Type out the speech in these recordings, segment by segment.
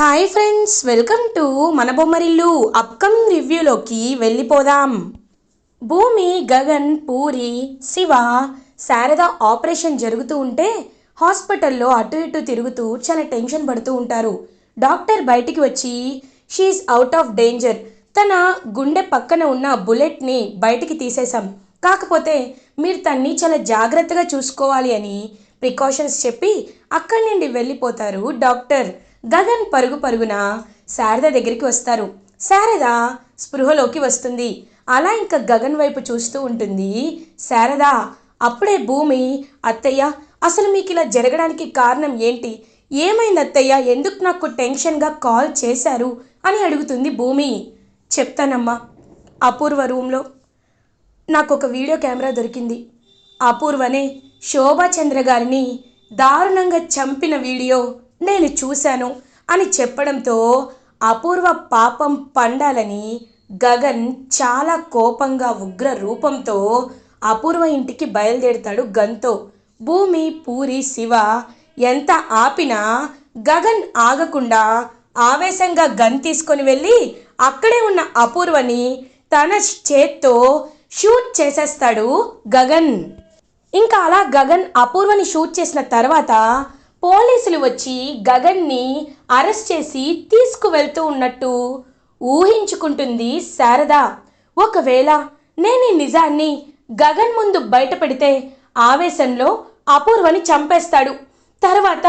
Hi friends welcome to మన Bommarillu upcoming రివ్యూలోకి వెళ్ళిపోదాం భూమి గగన్ పూరి శివ శారద ఆపరేషన్ జరుగుతూ ఉంటే హాస్పిటల్లో అటు ఇటు తిరుగుతూ చాలా టెన్షన్ పడుతూ ఉంటారు డాక్టర్ బయటికి వచ్చి షీఈ్ అవుట్ ఆఫ్ డేంజర్ తన గుండె పక్కన ఉన్న బుల్లెట్ని బయటికి తీసేశాం కాకపోతే మీరు తన్ని చాలా జాగ్రత్తగా చూసుకోవాలి అని ప్రికాషన్స్ చెప్పి అక్కడి నుండి వెళ్ళిపోతారు డాక్టర్ గగన్ పరుగు పరుగున శారద దగ్గరికి వస్తారు. శారద స్పృహలోకి వస్తుంది. అలా ఇంకా గగన్ వైపు చూస్తూ ఉంటుంది. శారద అప్పుడే భూమి అత్తయ్య అసలు మీకు ఇలా జరగడానికి కారణం ఏంటి? ఏమైంది అత్తయ్య? ఎందుకు నాకు టెన్షన్గా కాల్ చేశారు? అని అడుగుతుంది భూమి. చెప్తానమ్మా అపూర్వ రూమ్లో నాకు ఒక వీడియో కెమెరా దొరికింది. అపూర్వనే శోభాచంద్ర గారిని దారుణంగా చంపిన వీడియో నేను చూశాను అని చెప్పడంతో అపూర్వ పాపం పండాలని గగన్ చాలా కోపంగా ఉగ్ర రూపంతో అపూర్వ ఇంటికి బయలుదేరుతాడు గన్తో భూమి పూరి శివ ఎంత ఆపినా గగన్ ఆగకుండా ఆవేశంగా గన్ తీసుకొని వెళ్ళి అక్కడే ఉన్న అపూర్వని తన చేత్తో షూట్ చేసేస్తాడు గగన్. ఇంకా అలా గగన్ అపూర్వని షూట్ చేసిన తర్వాత పోలీసులు వచ్చి గగన్ని అరెస్ట్ చేసి తీసుకువెళ్తూ ఉన్నట్టు ఊహించుకుంటుంది శారద. ఒకవేళ నేను ఈ నిజాన్ని గగన్ ముందు బయటపెడితే ఆవేశంలో అపూర్వని చంపేస్తాడు. తర్వాత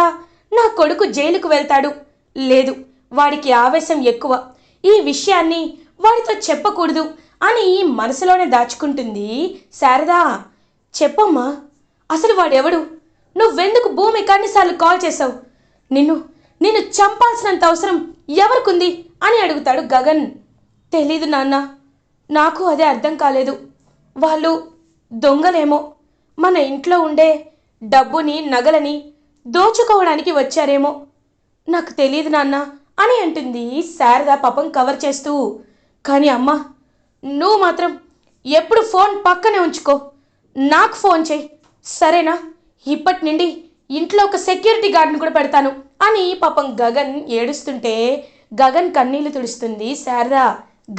నా కొడుకు జైలుకు వెళ్తాడు. లేదు వాడికి ఆవేశం ఎక్కువ. ఈ విషయాన్ని వాడితో చెప్పకూడదు అని మనసులోనే దాచుకుంటుంది శారదా. చెప్పమ్మా అసలు వాడెవడు? నువ్వెందుకు భూమి కన్నిసార్లు కాల్ చేసావు నిన్ను నిన్ను చంపాల్సినంత అవసరం ఎవరికుంది అని అడుగుతాడు గగన్. తెలీదు నాన్న నాకు అదే అర్థం కాలేదు. వాళ్ళు దొంగలేమో. మన ఇంట్లో ఉండే డబ్బుని నగలని దోచుకోవడానికి వచ్చారేమో. నాకు తెలియదు నాన్న అని అంటుంది శారద పాపం కవర్ చేస్తూ. కానీ అమ్మా నువ్వు మాత్రం ఎప్పుడు ఫోన్ పక్కనే ఉంచుకో. నాకు ఫోన్ చేయి. సరేనా? ఇప్పటి నుండి ఇంట్లో ఒక సెక్యూరిటీ గార్డ్ని కూడా పెడతాను అని పాపం గగన్ ఏడుస్తుంటే గగన్ కన్నీళ్ళు తుడుస్తుంది శారదా.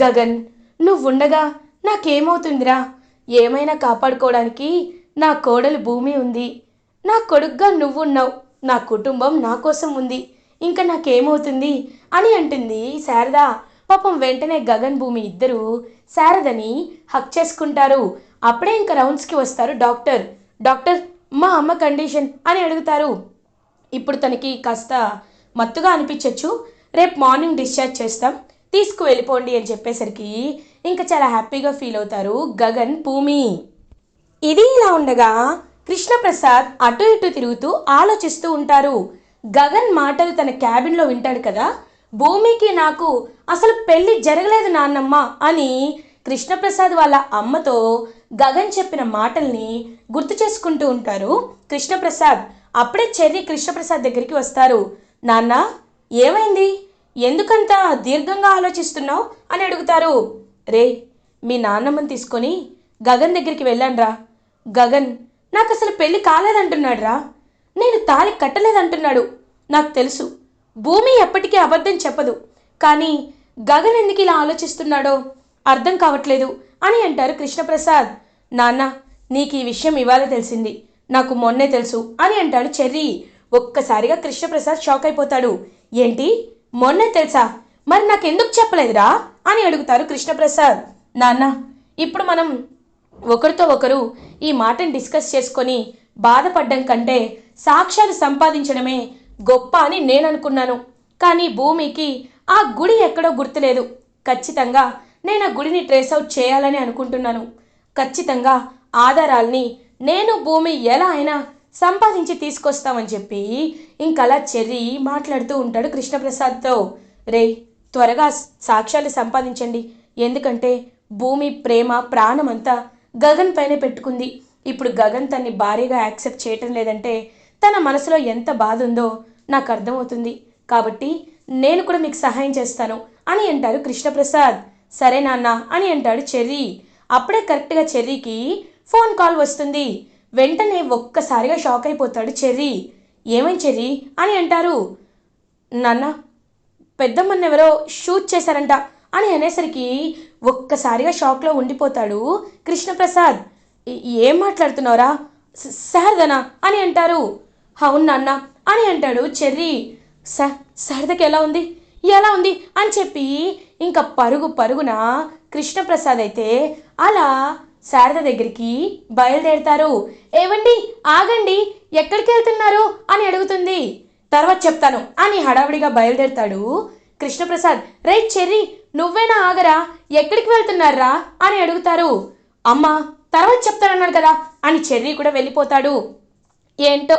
గగన్ నువ్వుండగా నాకేమవుతుందిరా? ఏమైనా కాపాడుకోవడానికి నా కోడలు భూమి ఉంది. నా కొడుగ్గా నువ్వున్నావు. నా కుటుంబం నా కోసం ఉంది. ఇంకా నాకేమవుతుంది? అని అంటుంది శారదా. పాపం వెంటనే గగన్ భూమి ఇద్దరు శారదని హక్ చేసుకుంటారు. అప్పుడే ఇంకా రౌండ్స్కి వస్తారు డాక్టర్. డాక్టర్ మా అమ్మ కండిషన్ అని అడుగుతారు. ఇప్పుడు తనకి కాస్త మత్తుగా అనిపించవచ్చు రేపు మార్నింగ్ డిశ్చార్జ్ చేస్తాం. తీసుకు వెళ్ళిపోండి అని చెప్పేసరికి ఇంకా చాలా హ్యాపీగా ఫీల్ అవుతారు గగన్ భూమి. ఇది ఇలా ఉండగా కృష్ణప్రసాద్ అటు ఇటు తిరుగుతూ ఆలోచిస్తూ ఉంటారు. గగన్ మాటలు తన క్యాబిన్లో వింటాడు కదా. భూమికి నాకు అసలు పెళ్ళి జరగలేదు నాన్నమ్మ అని కృష్ణప్రసాద్ వాళ్ళ అమ్మతో గగన్ చెప్పిన మాటల్ని గుర్తు చేసుకుంటూ ఉంటారు. కృష్ణప్రసాద్ అప్పుడే చెర్రి కృష్ణప్రసాద్ దగ్గరికి వస్తారు. నాన్న ఏమైంది? ఎందుకంత దీర్ఘంగా ఆలోచిస్తున్నావు? అని అడుగుతారు. రే మీ నాన్నమ్మని తీసుకొని గగన్ దగ్గరికి వెళ్ళానురా గగన్ నాకు అసలు పెళ్ళి కాలేదంటున్నాడు రా నేను తాళి కట్టలేదంటున్నాడు. నాకు తెలుసు. భూమి ఎప్పటికీ అబద్ధం చెప్పదు. కానీ గగన్ ఎందుకు ఇలా ఆలోచిస్తున్నాడో అర్థం కావట్లేదు అని అంటారు కృష్ణప్రసాద్. నాన్న నీకు ఈ విషయం ఇవాళ తెలిసింది. నాకు మొన్నే తెలుసు అని అంటాడు చెర్రీ. ఒక్కసారిగా కృష్ణప్రసాద్ షాక్ అయిపోతాడు. ఏంటి? మొన్నే తెలుసా? మరి నాకెందుకు చెప్పలేదురా? అని అడుగుతారు కృష్ణప్రసాద్. నాన్న ఇప్పుడు మనం ఒకరితో ఒకరు ఈ మాటను డిస్కస్ చేసుకొని బాధపడ్డం కంటే సాక్ష్యాలు సంపాదించడమే గొప్ప అని నేను అనుకున్నాను కానీ భూమికి ఆ గుడి ఎక్కడో గుర్తులేదు. ఖచ్చితంగా నేను ఆ గుడిని ట్రేస్ అవుట్ చేయాలని అనుకుంటున్నాను. ఖచ్చితంగా ఆధారాల్ని నేను భూమి ఎలా అయినా సంపాదించి తీసుకొస్తామని చెప్పి ఇంకలా చెర్రి మాట్లాడుతూ ఉంటాడు కృష్ణప్రసాద్తో. రే త్వరగా సాక్ష్యాలు సంపాదించండి. ఎందుకంటే భూమి ప్రేమ ప్రాణమంతా గగన్ పైన పెట్టుకుంది. ఇప్పుడు గగన్ తన్ని భారీగా యాక్సెప్ట్ చేయటం లేదంటే తన మనసులో ఎంత బాధ ఉందో నాకు అర్థమవుతుంది. కాబట్టి నేను కూడా మీకు సహాయం చేస్తాను అని అంటారు కృష్ణప్రసాద్. సరే నాన్న అని అంటాడు చెర్రీ. అప్పుడే కరెక్ట్గా చెర్రీకి ఫోన్ కాల్ వస్తుంది. వెంటనే ఒక్కసారిగా షాక్ అయిపోతాడు చెర్రీ. ఏమై చెర్రీ? అని అంటారు. నాన్న పెద్దమ్మని ఎవరో షూట్ చేశారంట అని అనేసరికి ఒక్కసారిగా షాక్లో ఉండిపోతాడు కృష్ణప్రసాద్. ఏం మాట్లాడుతున్నావురా? సహర్దనా శారదనా? అని అంటారు. అవును నాన్న అని అంటాడు చెర్రీ. సా శారదకి ఎలా ఉంది? ఎలా ఉంది అని చెప్పి ఇంకా పరుగు పరుగున కృష్ణప్రసాద్ అయితే అలా శారద దగ్గరికి బయలుదేరతారు. ఏవండి? ఆగండి. ఎక్కడికి వెళ్తున్నారు? అని అడుగుతుంది. తర్వాత చెప్తాను అని హడావిడిగా బయలుదేరతాడు కృష్ణప్రసాద్. రే చెర్రి నువ్వేనా ఆగరా? ఎక్కడికి వెళ్తున్నారా? అని అడుగుతారు. అమ్మా తర్వాత చెప్తానన్నాడు కదా అని చెర్రీ కూడా వెళ్ళిపోతాడు. ఏంటో?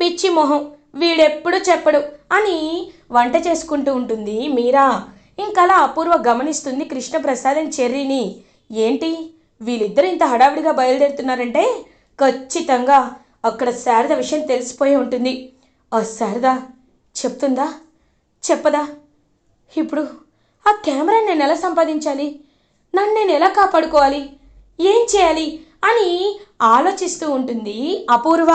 పిచ్చి మొహం. వీడెప్పుడు చెప్పడు అని వంట చేసుకుంటూ ఉంటుంది మీరా? ఇంకలా అపూర్వ గమనిస్తుంది కృష్ణప్రసాద్ అండ్ చెర్రీని. ఏంటి? వీళ్ళిద్దరు ఇంత హడావిడిగా బయలుదేరుతున్నారంటే? ఖచ్చితంగా అక్కడ శారద విషయం తెలిసిపోయి ఉంటుంది. ఆ శారద చెప్తుందా? చెప్పదా? ఇప్పుడు ఆ కెమెరా నేను ఎలా సంపాదించాలి? నన్ను నేను ఎలా కాపాడుకోవాలి? ఏం చేయాలి? అని ఆలోచిస్తూ ఉంటుంది అపూర్వ.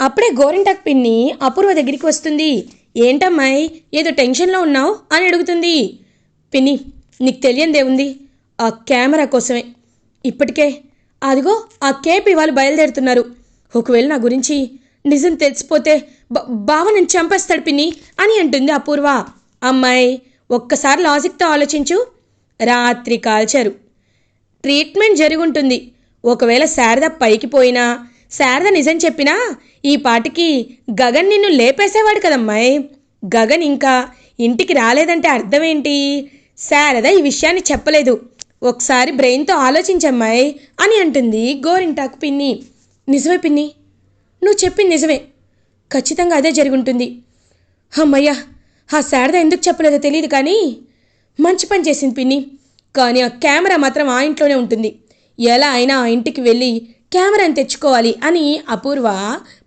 అప్పుడే గోరింటాక్ పిన్ని అపూర్వ దగ్గరికి వస్తుంది. ఏంటమ్మాయి? ఏదో టెన్షన్లో ఉన్నావు? అని అడుగుతుంది. పిన్ని నీకు తెలియందే ఉంది. ఆ కెమెరా కోసమే. ఇప్పటికే అదిగో ఆ కేపీ వాళ్ళు బయలుదేరుతున్నారు. ఒకవేళ నా గురించి నిజం తెలిసిపోతే బ- బావ నన్ను చంపేస్తాడు పిన్ని అని అంటుంది అపూర్వ. అమ్మాయి ఒక్కసారి లాజిక్తో ఆలోచించు. రాత్రి కాల్చారు. ట్రీట్మెంట్ జరిగి ఉంటుంది. ఒకవేళ శారద పైకి పోయినా శారద నిజం చెప్పినా ఈ పాటికి గగన్ నిన్ను లేపేసేవాడు కదమ్మాయి. గగన్ ఇంకా ఇంటికి రాలేదంటే అర్థమేంటి? శారద ఈ విషయాన్ని చెప్పలేదు. ఒకసారి బ్రెయిన్తో ఆలోచించమ్మాయి అని అంటుంది గోరింటాకు పిన్ని. నిజమే పిన్ని నువ్వు చెప్పింది నిజమే. ఖచ్చితంగా అదే జరుగుంటుంది. అమ్మయ్యా ఆ శారద ఎందుకు చెప్పలేదో తెలియదు కానీ మంచి పని చేసింది పిన్ని. కానీ ఆ కెమెరా మాత్రం ఆ ఇంట్లోనే ఉంటుంది. ఎలా అయినా ఆ ఇంటికి వెళ్ళి కెమెరాని తెచ్చుకోవాలి అని అపూర్వ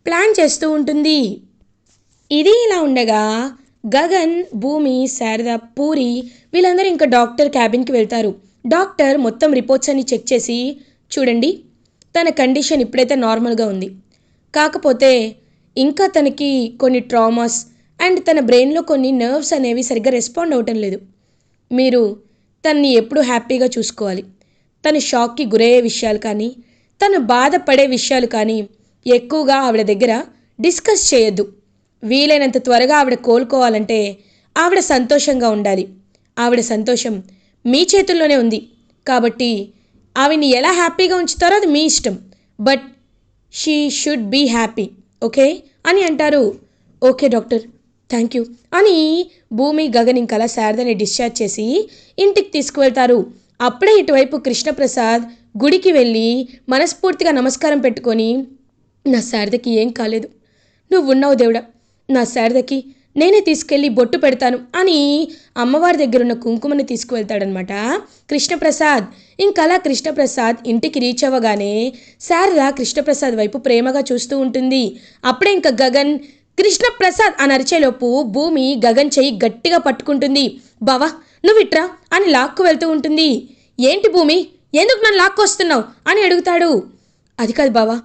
ప్లాన్ చేస్తూ ఉంటుంది. ఇది ఇలా ఉండగా గగన్ భూమి శారద పూరి వీళ్ళందరూ ఇంకా డాక్టర్ క్యాబిన్కి వెళ్తారు. డాక్టర్ మొత్తం రిపోర్ట్స్ అన్ని చెక్ చేసి చూడండి తన కండిషన్ ఇప్పుడైతే నార్మల్గా ఉంది. కాకపోతే ఇంకా తనకి కొన్ని ట్రామాస్ అండ్ తన బ్రెయిన్లో కొన్ని నర్వ్స్ అనేవి సరిగ్గా రెస్పాండ్ అవ్వటం లేదు. మీరు తన్ని ఎప్పుడు హ్యాపీగా చూసుకోవాలి. తను షాక్కి గురయ్యే విషయాలు కానీ తను బాధపడే విషయాలు కానీ ఎక్కువగా ఆవిడ దగ్గర డిస్కస్ చేయొద్దు. వీలైనంత త్వరగా ఆవిడ కోలుకోవాలంటే ఆవిడ సంతోషంగా ఉండాలి. ఆవిడ సంతోషం మీ చేతుల్లోనే ఉంది. కాబట్టి ఆవిడ్ని ఎలా హ్యాపీగా ఉంచుతారో అది మీ ఇష్టం. But she should be happy okay? అని అంటారు. ఓకే డాక్టర్ థ్యాంక్ యూ అని భూమి గగన్ ఇంకలా శారదని డిశ్చార్జ్ చేసి ఇంటికి తీసుకువెళ్తారు. అప్పుడే ఇటువైపు కృష్ణప్రసాద్ గుడికి వెళ్ళి మనస్ఫూర్తిగా నమస్కారం పెట్టుకొని నా శారదకి ఏం కాలేదు. నువ్వు ఉన్నావు దేవుడా. నా శారదకి నేనే తీసుకెళ్ళి బొట్టు పెడతాను అని అమ్మవారి దగ్గర ఉన్న కుంకుమని తీసుకువెళ్తాడనమాట కృష్ణప్రసాద్. ఇంకలా కృష్ణప్రసాద్ ఇంటికి రీచ్ అవ్వగానే శారద కృష్ణప్రసాద్ వైపు ప్రేమగా చూస్తూ ఉంటుంది. అప్పుడే ఇంకా గగన్ కృష్ణప్రసాద్ అని అరిచేలోపు భూమి గగన్ చెయ్యి గట్టిగా పట్టుకుంటుంది. బావా నువ్విట్రా అని లాక్కు వెళ్తూ ఉంటుంది. ఏంటి భూమి? ఎందుకు నన్ను లాక్కొస్తున్నావు అని అడుగుతాడు. అది కాదు బావా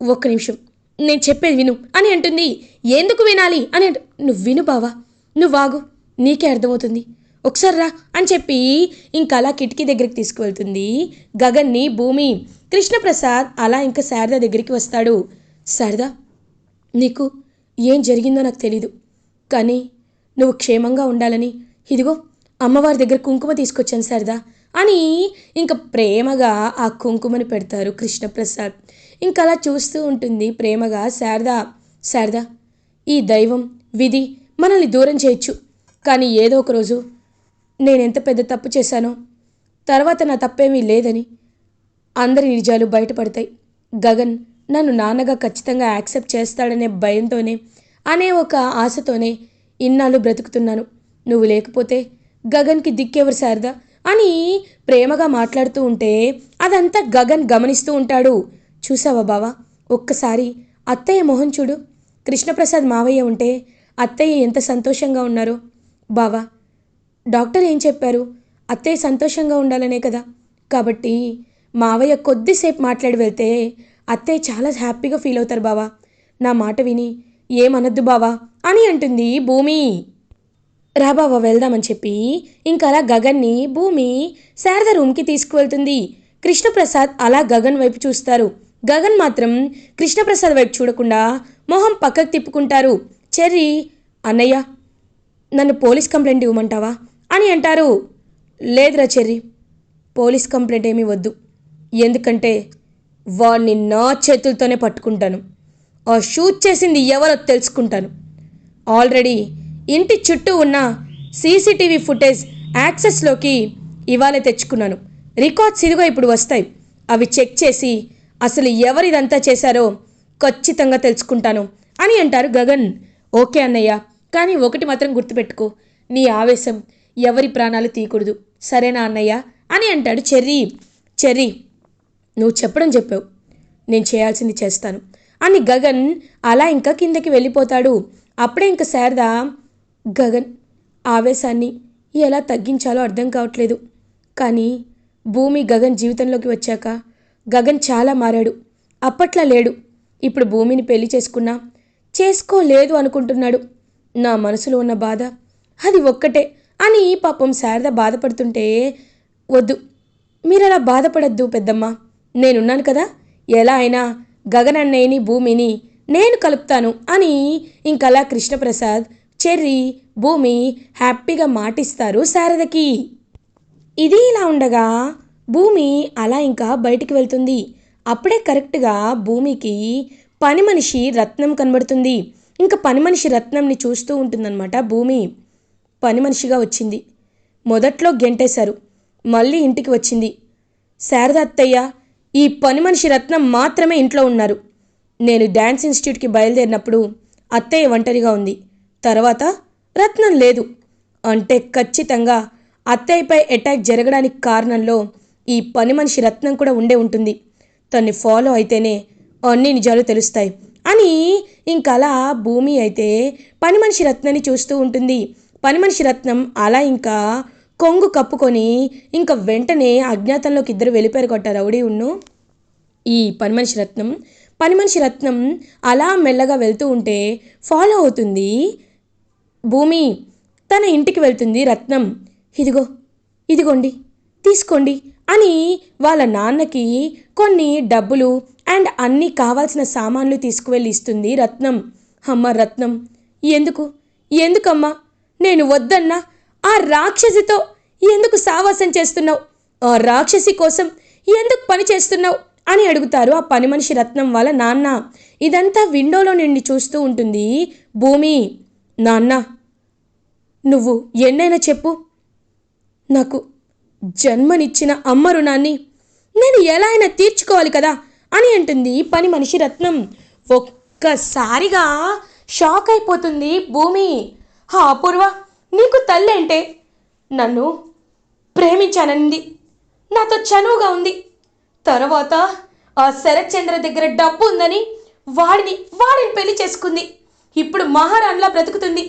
ఒక్క నిమిషం. నేను చెప్పేది విను అని అంటుంది. ఎందుకు వినాలి అని నువ్వు విను బావా నువ్వు వాగు నీకే అర్థమవుతుంది. ఒకసారి రా అని చెప్పి ఇంకా అలా కిటికీ దగ్గరికి తీసుకువెళ్తుంది. గగన్ని భూమి కృష్ణప్రసాద్ అలా ఇంకా శారద దగ్గరికి వస్తాడు. శారద నీకు ఏం జరిగిందో నాకు తెలీదు. కానీ నువ్వు క్షేమంగా ఉండాలని ఇదిగో అమ్మవారి దగ్గర కుంకుమ తీసుకొచ్చాను శారదా. అని ఇంకా ప్రేమగా ఆ కుంకుమని పెడతారు కృష్ణప్రసాద్. ఇంకా అలా చూస్తూ ఉంటుంది ప్రేమగా శారదా శారదా ఈ దైవం విధి మనల్ని దూరం చేయొచ్చు. కానీ ఏదో ఒక రోజు నేనెంత పెద్ద తప్పు చేశానో తర్వాత నా తప్పేమీ లేదని అందరి నిజాలు బయటపడతాయి. గగన్ నన్ను నాన్నగా ఖచ్చితంగా యాక్సెప్ట్ చేస్తాడనే భయంతోనే అనే ఒక ఆశతోనే ఇన్నాళ్ళు బ్రతుకుతున్నాను. నువ్వు లేకపోతే గగన్కి దిక్కెవరు శారదా? అని ప్రేమగా మాట్లాడుతూ ఉంటే అదంతా గగన్ గమనిస్తూ ఉంటాడు. చూసావా బావా? ఒక్కసారి అత్తయ్య మొహం చూడు. కృష్ణప్రసాద్ మావయ్య ఉంటే అత్తయ్య ఎంత సంతోషంగా ఉన్నారో. బావా డాక్టర్ ఏం చెప్పారు? అత్తయ్య సంతోషంగా ఉండాలనే కదా. కాబట్టి మావయ్య కొద్దిసేపు మాట్లాడి వెళ్తే అత్తయ్య చాలా హ్యాపీగా ఫీల్ అవుతారు బావా. నా మాట విని ఏమనద్దు బావా అని అంటుంది భూమి. రాబావ వెళ్దామని చెప్పి ఇంకా అలా గగన్ని భూమి శారద రూమ్కి తీసుకువెళ్తుంది. కృష్ణప్రసాద్ అలా గగన్ వైపు చూస్తారు. గగన్ మాత్రం కృష్ణప్రసాద్ వైపు చూడకుండా మొహం పక్కకు తిప్పుకుంటారు. చెర్రీ అన్నయ్య నన్ను పోలీస్ కంప్లైంట్ ఇవ్వమంటావా? అని అంటారు. లేదురా చెర్రీ పోలీస్ కంప్లైంట్ ఏమీ వద్దు. ఎందుకంటే వాడిని నా చేతులతోనే పట్టుకుంటాను. ఆ షూట్ చేసింది ఎవరో తెలుసుకుంటాను. ఆల్రెడీ ఇంటి చుట్టూ ఉన్న సీసీటీవీ ఫుటేజ్ యాక్సెస్లోకి ఇవాళ తెచ్చుకున్నాను. రికార్డ్స్ ఇదిగో ఇప్పుడు వస్తాయి. అవి చెక్ చేసి అసలు ఎవరిదంతా చేశారో ఖచ్చితంగా తెలుసుకుంటాను అని అంటారు గగన్. ఓకే అన్నయ్య కానీ ఒకటి మాత్రం గుర్తుపెట్టుకో. నీ ఆవేశం ఎవరి ప్రాణాలు తీయకూడదు. సరేనా అన్నయ్య? అని అంటాడు చెర్రీ. చెర్రీ నువ్వు చెప్పడం చెప్పావు. నేను చేయాల్సింది చేస్తాను. అని గగన్ అలా ఇంకా కిందకి వెళ్ళిపోతాడు. అప్పుడే ఇంకా శారద గగన్ ఆవేశాన్ని ఎలా తగ్గించాలో అర్థం కావట్లేదు. కానీ భూమి గగన్ జీవితంలోకి వచ్చాక గగన్ చాలా మారాడు. అప్పట్లా లేడు. ఇప్పుడు భూమిని పెళ్ళి చేసుకున్నా చేసుకోలేదు అనుకుంటున్నాడు. నా మనసులో ఉన్న బాధ అది ఒక్కటే అని పాపం శారద బాధపడుతుంటే వద్దు. మీరు అలా బాధపడద్దు పెద్దమ్మ. నేనున్నాను కదా. ఎలా అయినా గగన్ అన్నయ్యని భూమిని నేను కలుపుతాను అని ఇంకలా కృష్ణప్రసాద్ చెర్రీ భూమి హ్యాపీగా మాటిస్తారు శారదకి. ఇది ఇలా ఉండగా భూమి అలా ఇంకా బయటికి వెళ్తుంది. అప్పుడే కరెక్ట్గా భూమికి పని మనిషి రత్నం కనబడుతుంది. ఇంకా పని మనిషి రత్నంని చూస్తూ ఉంటుందన్నమాట భూమి. పని మనిషిగా వచ్చింది. మొదట్లో గెంటేశారు. మళ్ళీ ఇంటికి వచ్చింది. శారద అత్తయ్య ఈ పని మనిషి రత్నం మాత్రమే ఇంట్లో ఉన్నారు. నేను డ్యాన్స్ ఇన్స్టిట్యూట్కి బయలుదేరినప్పుడు అత్తయ్య ఒంటరిగా ఉంది. తర్వాత రత్నం లేదు. అంటే ఖచ్చితంగా అత్తయ్యపై అటాక్ జరగడానికి కారణంలో ఈ పని మనిషి రత్నం కూడా ఉండే ఉంటుంది. తన్ని ఫాలో అయితేనే అన్ని నిజాలు తెలుస్తాయి. అని ఇంకలా భూమి అయితే పని మనిషి రత్నాన్ని చూస్తూ ఉంటుంది. పని మనిషి రత్నం అలా ఇంకా కొంగు కప్పుకొని ఇంకా వెంటనే అజ్ఞాతంలోకి ఇద్దరు వెళ్ళిపోయారు కొట్ట రౌడీ ఉన్ను. ఈ పని మనిషి రత్నం పని మనిషి రత్నం అలా మెల్లగా వెళ్తూ ఉంటే ఫాలో అవుతుంది. భూమి తన ఇంటికి వెళ్తుంది రత్నం. ఇదిగో ఇదిగోండి తీసుకోండి అని వాళ్ళ నాన్నకి కొన్ని డబ్బులు అండ్ అన్ని కావాల్సిన సామాన్లు తీసుకువెళ్ళి ఇస్తుంది రత్నం. అమ్మ రత్నం ఎందుకు? ఎందుకమ్మా? నేను వద్దన్నా. ఆ రాక్షసితో ఎందుకు సావాసం చేస్తున్నావు? ఆ రాక్షసి కోసం ఎందుకు పని చేస్తున్నావు? అని అడుగుతారు ఆ పని మనిషి రత్నం వాళ్ళ నాన్న. ఇదంతా విండోలో నుండి చూస్తూ ఉంటుంది భూమి. నాన్న నువ్వు ఎన్నైనా చెప్పు. నాకు జన్మనిచ్చిన అమ్మ రుణాన్ని నేను ఎలా అయినా తీర్చుకోవాలి కదా అని అంటుంది పని మనిషి రత్నం. ఒక్కసారిగా షాక్ అయిపోతుంది భూమి. హా అపూర్వ నీకు తల్లి అంటే నన్ను ప్రేమించానంది. నాతో చనువుగా ఉంది. తర్వాత ఆ శరత్ చంద్ర దగ్గర డబ్బు ఉందని వాడిని వాడిని పెళ్ళి చేసుకుంది. ఇప్పుడు మహారాణిలా బ్రతుకుతుంది.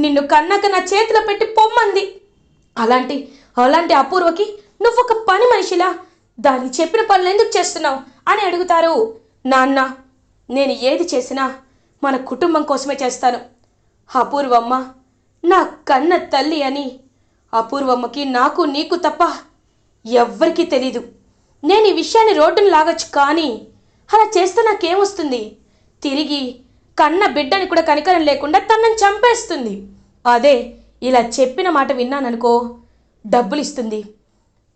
నిన్ను కన్నాక నా చేతిలో పెట్టి పొమ్మంది. అలాంటి అలాంటి అపూర్వకి నువ్వు ఒక పని మనిషిలా దాన్ని చెప్పిన పనులు ఎందుకు చేస్తున్నావు అని అడుగుతారు. నాన్న నేను ఏది చేసినా మన కుటుంబం కోసమే చేస్తాను. అపూర్వమ్మ నా కన్న తల్లి అని. అపూర్వమ్మకి నాకు నీకు తప్ప ఎవ్వరికీ తెలీదు. నేను ఈ విషయాన్ని రోడ్డును లాగొచ్చు కానీ అలా చేస్తే నాకేమొస్తుంది తిరిగి కన్న బిడ్డని కూడా కనికరం లేకుండా తనని చంపేస్తుంది. అదే ఇలా చెప్పిన మాట విన్నాననుకో డబ్బులు ఇస్తుంది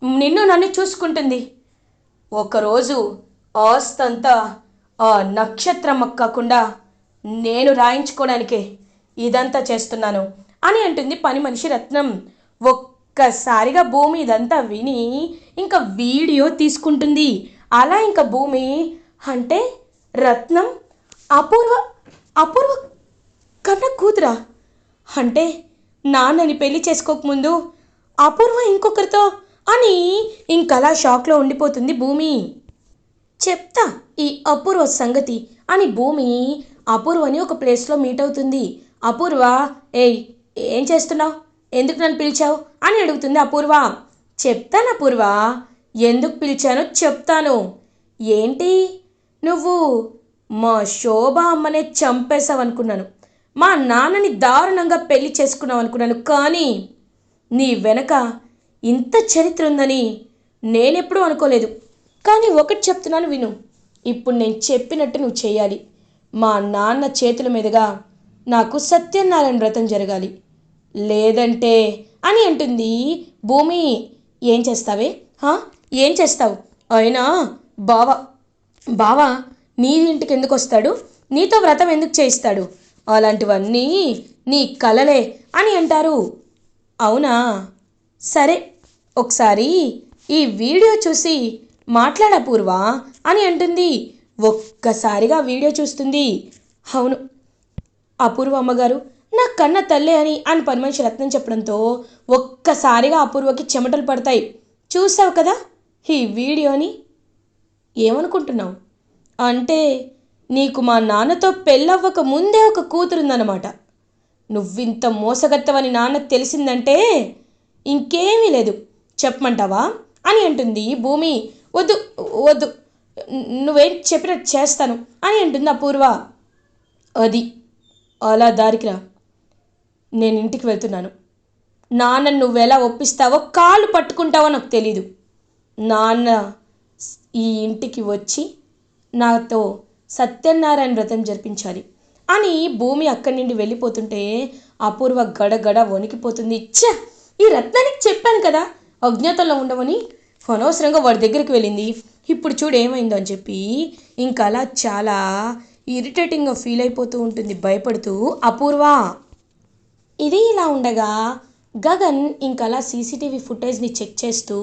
నిన్ను నన్ను చూసుకుంటుంది. ఒకరోజు ఆస్తంతా ఆ నక్షత్రం కాకుండా నేను రాయించుకోవడానికే ఇదంతా చేస్తున్నాను అని అంటుంది పని మనిషి రత్నం. ఒక్కసారిగా భూమి ఇదంతా విని ఇంకా వీడియో తీసుకుంటుంది. అలా ఇంకా భూమి అంటే రత్నం అపూర్వ అపూర్వ కన్న కూతురా? అంటే నాన్నని పెళ్ళి చేసుకోకముందు అపూర్వ ఇంకొకరితో అని ఇంకలా షాక్లో ఉండిపోతుంది భూమి. చెప్తా ఈ అపూర్వ సంగతి అని భూమి అపూర్వని ఒక ప్లేస్లో మీట్ అవుతుంది. అపూర్వ ఏయ్ ఏం చేస్తున్నావు? ఎందుకు నన్ను పిలిచావు? అని అడుగుతుంది అపూర్వ. చెప్తాను అపూర్వ. ఎందుకు పిలిచానో చెప్తాను. ఏంటి? నువ్వు మా శోభ అమ్మనే చంపేశావనుకున్నాను. మా నాన్నని దారుణంగా పెళ్ళి చేసుకున్నావు అనుకున్నాను కానీ నీ వెనక ఇంత చరిత్ర ఉందని నేనెప్పుడూ అనుకోలేదు. కానీ ఒకటి చెప్తున్నాను విను. ఇప్పుడు నేను చెప్పినట్టు నువ్వు చేయాలి. మా నాన్న చేతుల మీదుగా నాకు సత్యనారాయణ వ్రతం జరగాలి. లేదంటే అని అంటుంది. భూమి ఏం చేస్తావే? హా? ఏం చేస్తావు? అయినా బావ బావా నీ ఇంటికి ఎందుకు వస్తాడు నీతో వ్రతం ఎందుకు చేయిస్తాడు? అలాంటివన్నీ నీ కలలే అని అంటారు. అవునా? సరే ఒకసారి ఈ వీడియో చూసి మాట్లాడపూర్వా అని అంటుంది. ఒక్కసారిగా వీడియో చూస్తుంది. అవును అపూర్వ అమ్మగారు నా కన్న తల్లే అని అని పని మనిషి రత్నం చెప్పడంతో ఒక్కసారిగా అపూర్వకి చెమటలు పడతాయి. చూసావు కదా ఈ వీడియోని? ఏమనుకుంటున్నావు? అంటే నీకు మా నాన్నతో పెళ్ళవ్వక ముందే ఒక కూతురుందనమాట నువ్వింత మోసగత్తవని నాన్న తెలిసిందంటే ఇంకేమీ లేదు. చెప్పమంటావా? అని అంటుంది. భూమి వద్దు వద్దు. నువ్వేం చెప్పినట్టు చేస్తాను అని అంటుంది అపూర్వ. అది అలా దారికి రా. నేను ఇంటికి వెళ్తున్నాను. నాన్న నువ్వెలా ఒప్పిస్తావో కాళ్ళు పట్టుకుంటావో నాకు తెలీదు. నాన్న ఈ ఇంటికి వచ్చి నాతో సత్యనారాయణ వ్రతం జరిపించాలి. అని భూమి అక్కడి నుండి వెళ్ళిపోతుంటే అపూర్వ గడగడ వణికిపోతుంది. ఛ! ఈ రత్నానికి చెప్పాను కదా అజ్ఞాతంలో ఉండవని అనవసరంగా వాడి దగ్గరికి వెళ్ళింది. ఇప్పుడు చూడు ఏమైందో అని చెప్పి ఇంకా అలా చాలా ఇరిటేటింగ్గా ఫీల్ అయిపోతూ ఉంటుంది భయపడుతూ. అపూర్వ! ఇది ఇలా ఉండగా గగన్ ఇంకలా సీసీటీవీ ఫుటేజ్ని చెక్ చేస్తూ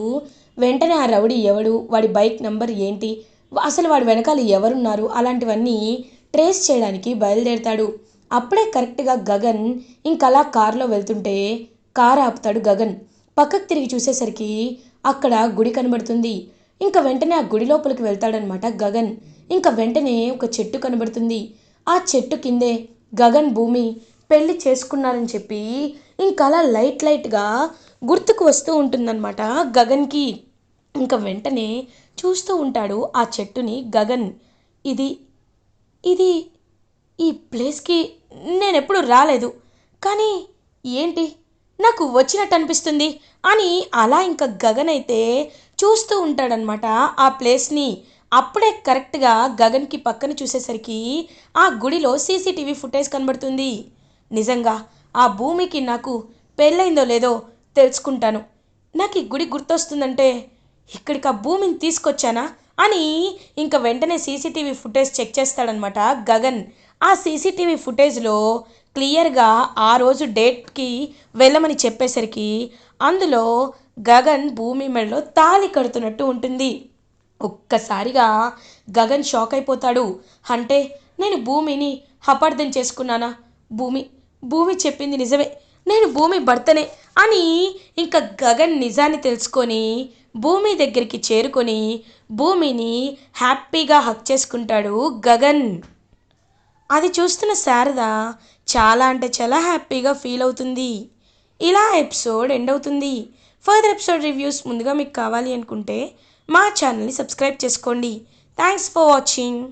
వెంటనే ఆ రౌడీ ఎవడు? వాడి బైక్ నంబర్ ఏంటి? అసలు వాడి వెనకాల ఎవరున్నారు? అలాంటివన్నీ ట్రేస్ చేయడానికి బయలుదేరుతాడు. అప్పుడే కరెక్ట్గా గగన్ ఇంకలా కారులో వెళ్తుంటే కారు ఆపుతాడు గగన్. పక్కకు తిరిగి చూసేసరికి అక్కడ గుడి కనబడుతుంది. ఇంకా వెంటనే ఆ గుడి లోపలికి వెళ్తాడనమాట గగన్. ఇంకా వెంటనే ఒక చెట్టు కనబడుతుంది. ఆ చెట్టు కిందే గగన్ భూమి పెళ్ళి చేసుకున్నారని చెప్పి ఇంకా అలా లైట్ లైట్గా గుర్తుకు వస్తూ ఉంటుందన్నమాట గగన్కి. ఇంకా వెంటనే చూస్తూ ఉంటాడు ఆ చెట్టుని గగన్. ఇది ఇది ఈ ప్లేస్కి నేను ఎప్పుడు రాలేదు. కానీ ఏంటి? నాకు వచ్చినట్టు అనిపిస్తుంది. అని అలా ఇంకా గగన్ అయితే చూస్తూ ఉంటాడనమాట ఆ ప్లేస్ని. అప్పుడే కరెక్ట్గా గగన్కి పక్కన చూసేసరికి ఆ గుడిలో సీసీటీవీ ఫుటేజ్ కనబడుతుంది. నిజంగా ఆ భూమికి నాకు పెళ్ళైందో లేదో తెలుసుకుంటాను. నాకు ఈ గుడి గుర్తొస్తుందంటే ఇక్కడికి ఆ భూమిని తీసుకొచ్చానా? అని ఇంకా వెంటనే సీసీటీవీ ఫుటేజ్ చెక్ చేస్తాడనమాట గగన్. ఆ సీసీటీవీ ఫుటేజ్లో క్లియర్గా ఆ రోజు డేట్కి వెళ్ళమని చెప్పేసరికి అందులో గగన్ భూమి మెడలో తాళి కడుతున్నట్టు ఉంటుంది. ఒక్కసారిగా గగన్ షాక్ అయిపోతాడు. అంటే నేను భూమిని అపార్థం చేసుకున్నానా? భూమి భూమి చెప్పింది నిజమే. నేను భూమి భర్తనే అని ఇంకా గగన్ నిజాన్ని తెలుసుకొని భూమి దగ్గరికి చేరుకొని భూమిని హ్యాపీగా హక్ చేసుకుంటాడు గగన్. అది చూస్తున్న శారద చాలా అంటే చాలా హ్యాపీగా ఫీల్ అవుతుంది. ఇలా ఎపిసోడ్ ఎండ్ అవుతుంది. ఫర్దర్ ఎపిసోడ్ రివ్యూస్ ముందుగా మీకు కావాలి అనుకుంటే మా ఛానల్ని సబ్స్క్రైబ్ చేసుకోండి. Thanks for watching.